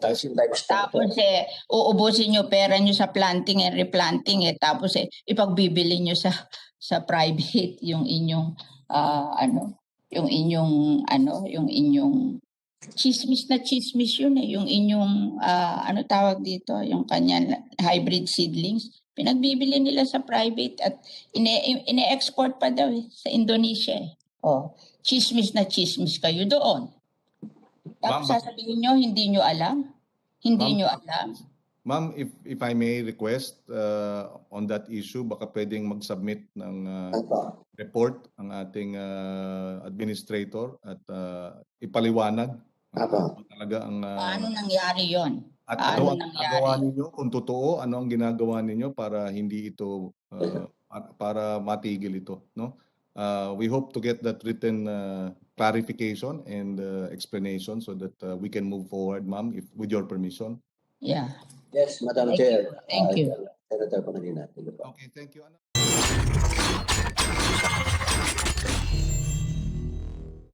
Tapos yung livestock. Tapos eh, uubusin nyo pera nyo sa planting and replanting eh. Tapos eh, ipagbibili nyo sa sa private yung inyong ah, ano, yung inyong ano, yung inyong chismis na chismis yun eh. Yung inyong ah, ano tawag dito, yung kanya hybrid seedlings. Pinagbibili nila sa private at ine- ine-export pa daw eh, sa Indonesia eh. Oh, chismis na chismis kayo doon. Tapos Ma'am, sasabihin nyo, hindi nyo alam. Hindi Ma'am, nyo alam. Ma'am, if if I may request uh, on that issue, baka pwedeng mag-submit ng uh, report ang ating uh, administrator at uh, ipaliwanag Apo. ano talaga ang uh, Paano nangyari yon? at paano ano ang ginagawa ninyo kung totoo ano ang ginagawa ninyo para hindi ito uh, para- para matigil ito no uh, we hope to get that written uh, clarification and uh, explanation so that uh, we can move forward ma'am if with your permission Yeah. Yes, Madam Thank Chair. you. Thank you. Senator Pangilinan. Okay thank you Ano?